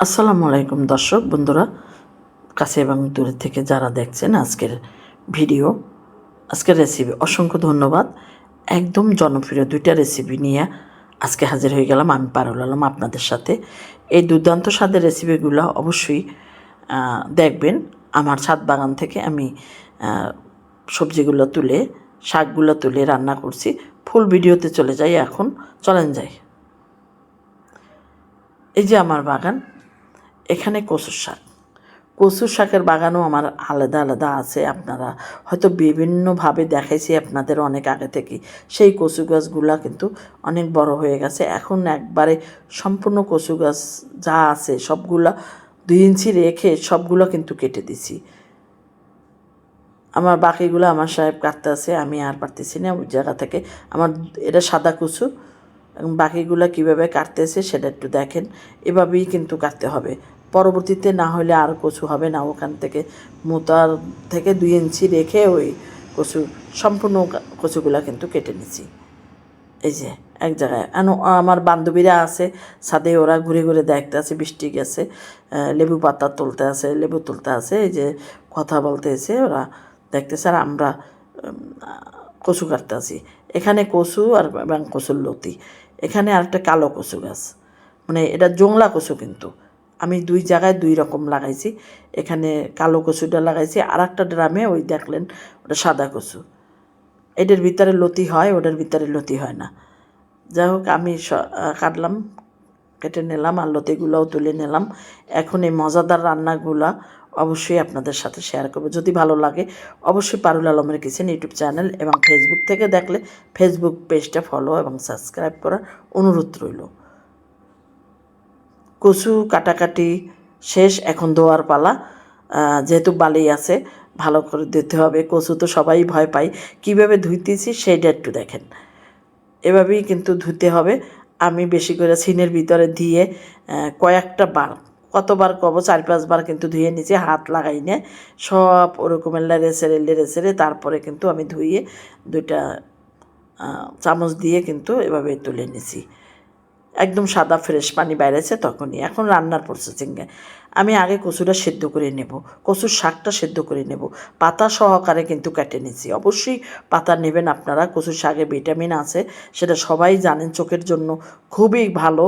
আসসালামু আলাইকুম দর্শক, বন্ধুরা, কাছে এবং দূরের থেকে যারা দেখছেন আজকের ভিডিও, আজকের রেসিপি অসংখ্য ধন্যবাদ। একদম জনপ্রিয় দুইটা রেসিপি নিয়ে আজকে হাজির হয়ে গেলাম আমি পারুল আলম আপনাদের সাথে। এই দুর্দান্ত স্বাদের রেসিপিগুলো অবশ্যই দেখবেন। আমার ছাদ বাগান থেকে আমি সবজিগুলো তুলে, শাকগুলো তুলে রান্না করছি। ফুল ভিডিওতে চলে যাই এখন, চলেন যাই। এই যে আমার বাগান এখানে কচুর শাক। কচুর শাকের বাগানও আমার আলাদা আলাদা আছে আপনারা হয়তো বিভিন্নভাবে দেখাইছি আপনাদের অনেক আগে থেকে। সেই কচু গাছগুলা কিন্তু অনেক বড় হয়ে গেছে। এখন একবারে সম্পূর্ণ কচু গাছ যা আছে সবগুলা দুই ইঞ্চি রেখে সবগুলো কিন্তু কেটে দিছি। আমার বাকিগুলো আমার সাহেব কাটতে আছে আমি আর পারতেছি না ওই জায়গা থেকে। আমার এটা সাদা কুচু বাকিগুলো কীভাবে কাটতেছে সেটা একটু দেখেন। এভাবেই কিন্তু কাটতে হবে। পরবর্তীতে না হলে আর কচু হবে না। ওখান থেকে মোতার থেকে দুই ইঞ্চি রেখে ওই কচু, সম্পূর্ণ কচুগুলো কিন্তু কেটে নিচ্ছি এই যে, এক জায়গায়। আনো, আমার বান্ধবীরা আছে, ছাদে ওরা ঘুরে ঘুরে দেখতে আছে, বৃষ্টি গেছে লেবু পাতা তুলতে আছে, লেবু তুলতে আছে, এই যে কথা বলতে এসে ওরা, দেখতেছে আর আমরা কচু কাটতে আছি। এখানে কচু আর এবং কচুর লতি। এখানে আরেকটা কালো কচু গাছ। মানে এটা জংলা কচু কিন্তু। আমি দুই জায়গায় দুই রকম লাগাইছি। এখানে কালো কচুটা লাগাইছি আর একটা ড্রামে ওই দেখলেন ওটা সাদা কচু। এটার ভিতরে লতি হয়, ওটার ভিতরে লতি হয় না। যাই হোক, আমি কাটলাম, কেটে নিলাম আর লতিগুলোও তুলে নিলাম। এখন এই মজাদার রান্নাগুলা অবশ্যই আপনাদের সাথে শেয়ার করব। যদি ভালো লাগে, অবশ্যই পারুল আলমের কিচেন ইউটিউব চ্যানেল এবং ফেসবুক থেকে দেখলে ফেসবুক পেজটা ফলো এবং সাবস্ক্রাইব করার অনুরোধ রইল। কচু কাটাকাটি শেষ, এখন দোয়ার পালা। যেহেতু বালি আছে, ভালো করে দিতে হবে। কচু তো সবাই ভয় পায়। কীভাবে ধুইতেছি সেইটা একটু দেখেন। এভাবেই কিন্তু ধুতে হবে। আমি বেশি করে সিনের ভিতরে দিয়ে কয়েকটা বার, কতবার কব, চার পাঁচবার কিন্তু ধুয়ে নিচে হাত লাগাই নে। সব ওরকমের লেড়ে সেরে লেড়ে সেরে তারপরে কিন্তু আমি ধুয়ে দুইটা চামচ দিয়ে কিন্তু এভাবে তুলে নিছি। একদম সাদা ফ্রেশ পানি বাইরেছে তখনই। এখন রান্নার প্রসেসিংয়ে আমি আগে কচুটা সেদ্ধ করে নেব। কচুর শাকটা সেদ্ধ করে নেব। পাতা সহকারে কিন্তু কেটে নিচ্ছি অবশ্যই পাতা নেবেন আপনারা। কচুর শাকে ভিটামিন আছে, সেটা সবাই জানেন চোখের জন্য খুবই ভালো।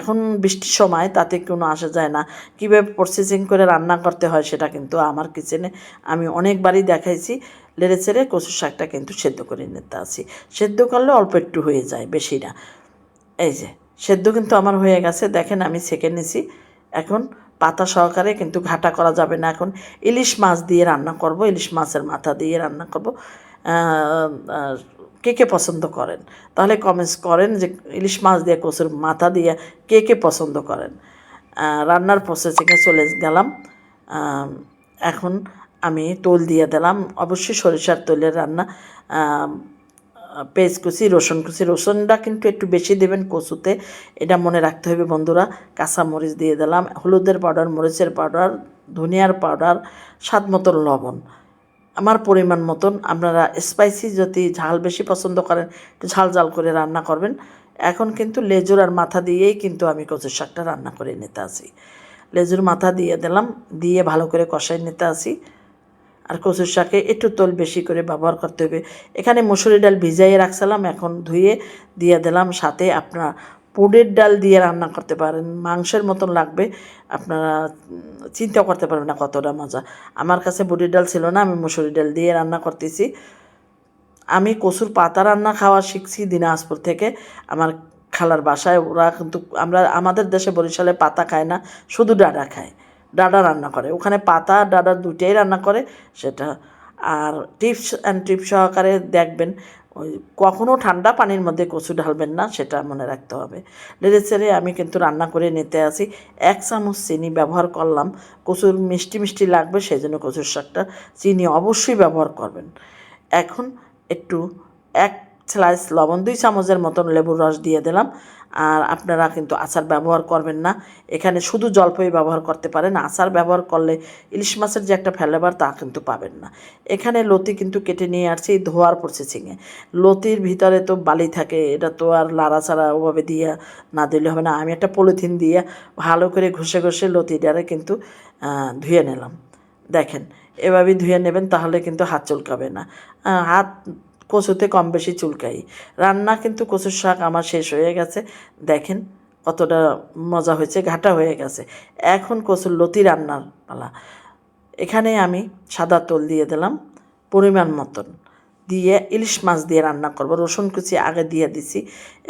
এখন বৃষ্টির সময় তাতে কোনো আসা যায় না। কীভাবে প্রসেসিং করে রান্না করতে হয় সেটা কিন্তু আমার কিচেনে আমি অনেকবারই দেখাইছি। লেড়ে চেড়ে কচুর শাকটা কিন্তু সেদ্ধ করে নিতে আসি সেদ্ধ করলে অল্প একটু হয়ে যায়, বেশি না। এই যে, সেদ্ধ কিন্তু আমার হয়ে গেছে। দেখেন আমি সেকে নিছি। এখন পাতা সহকারে কিন্তু ঘাটা করা যাবে না এখন। ইলিশ মাছ দিয়ে রান্না করব, ইলিশ মাছের মাথা দিয়ে রান্না করব। কে কে পছন্দ করেন? তাহলে কমেন্টস করেন যে ইলিশ মাছ দিয়ে, কচুর মাথা দিয়ে কে কে পছন্দ করেন? রান্নার প্রসেসিংয়ে চলে গেলাম। এখন আমি তোল দিয়ে দিলাম। অবশ্যই সরিষার তেলের রান্না। পেঁয়াজ কুচি, রসুন কুচি, রসুনটা কিন্তু একটু বেশি দেবেন কচুতে। এটা মনে রাখতে হবে বন্ধুরা, কাঁচা মরিচ দিয়ে দিলাম, হলুদের পাউডার মরিচের পাউডার ধনিয়ার পাউডার স্বাদ মতন লবণ। আমার পরিমাণ মতন, আপনারা স্পাইসি যদি ঝাল বেশি পছন্দ করেন ঝাল ঝাল করে রান্না করবেন। এখন কিন্তু লেজুর আর মাথা দিয়েই কিন্তু আমি কচুর শাকটা রান্না করে নিতে আসি লেজুর মাথা দিয়ে দিলাম, দিয়ে ভালো করে কষাই নিতে আসি আর কচুর শাকে একটু তোল বেশি করে ব্যবহার করতে হবে। এখানে মুসুরি ডাল ভিজাইয়ে রাখছিলাম, এখন ধুয়ে দিয়ে দিলাম। সাথে আপনার পুডের ডাল দিয়ে রান্না করতে পারেন, মাংসের মতন লাগবে, আপনারা চিন্তা করতে পারবেন না কতটা মজা। আমার কাছে বুড়ির ডাল ছিল না, আমি মুসুরি ডাল দিয়ে রান্না করতেছি। আমি কচুর পাতা রান্না খাওয়া শিখছি দিনাজপুর থেকে। আমার খালার বাসায় ওরা কিন্তু, আমরা, আমাদের দেশে বরিশালে পাতা খায় না, শুধু ডাডা খায়। ডাডা রান্না করে। ওখানে পাতা, ডাডা দুটাই রান্না করে সেটা। আর টিপস অ্যান্ড টিপস সহকারে দেখবেন, ওই কখনও ঠান্ডা পানির মধ্যে কচু ঢালবেন না, সেটা মনে রাখতে হবে। লেড়ে আমি কিন্তু রান্না করে নিতে আসি। এক চামচ চিনি ব্যবহার করলাম, কচুর মিষ্টি মিষ্টি লাগবে সেই জন্য কচুর শাকটা চিনি অবশ্যই ব্যবহার করবেন। এখন একটু এক স্লাইস লবণ, দুই চামচের মতন লেবুর রস দিয়ে দিলাম। আর আপনারা কিন্তু আচার ব্যবহার করবেন না। এখানে শুধু জলপাই ব্যবহার করতে পারেন। আচার ব্যবহার করলে ইলিশ মাছের যে একটা ফ্লেভার তা কিন্তু পাবেন না। এখানে লতি কিন্তু কেটে নিয়ে আসছি ধোয়ার প্রসেসিংয়ে লতির ভিতরে তো বালি থাকে, এটা তো আর লাড়াচাড়া ওভাবে দিয়ে না দিলে হবে না। আমি একটা পলিথিন দিয়ে ভালো করে ঘষে ঘষে লতিটারে কিন্তু ধুয়ে নিলাম। দেখেন, এভাবেই ধুয়ে নেবেন তাহলে কিন্তু হাত চলকাবে না। হাত কচুতে কম বেশি চুলকাই। রান্না কিন্তু কচুর শাক আমার শেষ হয়ে গেছে। দেখেন কতটা মজা হয়েছে, ঘাটা হয়ে গেছে। এখন কচুর লতি রান্নার পালা। এখানে আমি সাদা তোল দিয়ে দিলাম, পরিমাণ মতন। দিয়ে ইলিশ মাছ দিয়ে রান্না করব, রসুন কুচি আগে দিয়ে দিছি।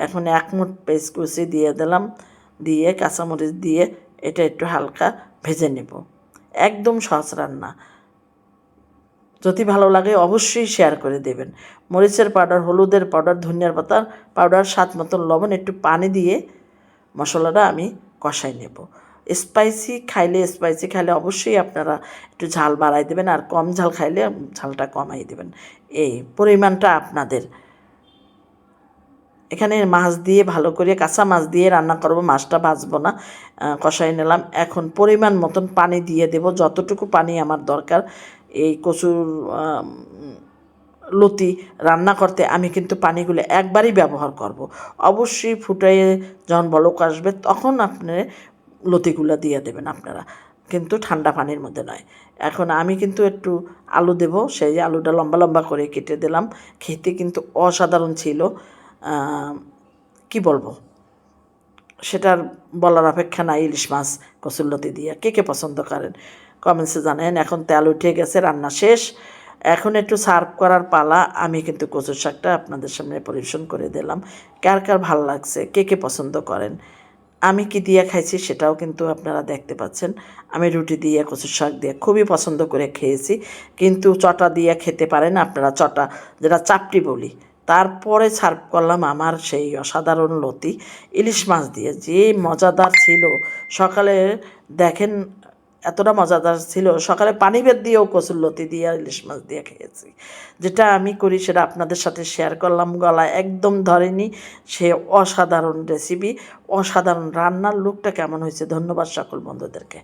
এখন এক মুঠ পেস্ট কুচি দিয়ে দিলাম। দিয়ে কাঁচামরিচ দিয়ে এটা একটু হালকা ভেজে নেব। একদম সহজ রান্না। যদি ভালো লাগে অবশ্যই শেয়ার করে দেবেন। মরিচের পাউডার হলুদের পাউডার ধনিয়ার পাতার পাউডার স্বাদ মতন লবণ, একটু পানি দিয়ে মশলাটা আমি কষাই নেব। স্পাইসি খাইলে স্পাইসি খাইলে অবশ্যই আপনারা একটু ঝাল বাড়াই দেবেন আর কম ঝাল খাইলে ঝালটা কমাই দেবেন। এই পরিমাণটা আপনাদের। এখানে মাছ দিয়ে ভালো করে, কাঁচা মাছ দিয়ে রান্না করব, মাছটা ভাজবো না কষাই নিলাম। এখন পরিমাণ মতন পানি দিয়ে দেব, যতটুকু পানি আমার দরকার এই কচুর লতি রান্না করতে আমি কিন্তু পানিগুলো একবারই ব্যবহার করব। অবশ্যই ফুটাইয়ে যখন বলক আসবে তখন আপনি লতিগুলো দিয়ে দেবেন আপনারা। কিন্তু ঠান্ডা পানির মধ্যে নয়। এখন আমি কিন্তু একটু আলু দেব, সেই আলুটা লম্বা লম্বা করে কেটে দিলাম। খেতে কিন্তু অসাধারণ ছিল। কি বলব? সেটার বলার অপেক্ষা নাই ইলিশ মাছ কচুরলতি দিয়ে। কে কে পছন্দ করেন? কমেন্টসে জানেন এখন তেল উঠে গেছে, রান্না শেষ। এখন একটু সার্ভ করার পালা, আমি কিন্তু কচুর শাকটা আপনাদের সামনে পরিবেশন করে দিলাম। কার কার ভালো লাগছে, কে কে পছন্দ করেন? আমি কি দিয়ে খাইছি সেটাও কিন্তু আপনারা দেখতে পাচ্ছেন। আমি রুটি দিয়ে, কচুর শাক দিয়ে খুবই পছন্দ করে খেয়েছি। কিন্তু চটা দিয়ে খেতে পারেন আপনারা, চটা যেটা চাপটি বলি। তারপরে সার্ভ করলাম আমার সেই অসাধারণ লতি, ইলিশ মাছ দিয়ে। যে মজাদার ছিল, সকালে দেখেন এতটা মজাদার ছিল। সকালে পানি বেদ দিয়েও কচুর লতি দিয়ে ইলিশ মাছ দিয়ে খেয়েছি। যেটা আমি করি সেটা আপনাদের সাথে শেয়ার করলাম। গলায় একদম ধরেনি সে অসাধারণ রেসিপি অসাধারণ রান্নার লুকটা কেমন হয়েছে? ধন্যবাদ সকল বন্ধুদেরকে।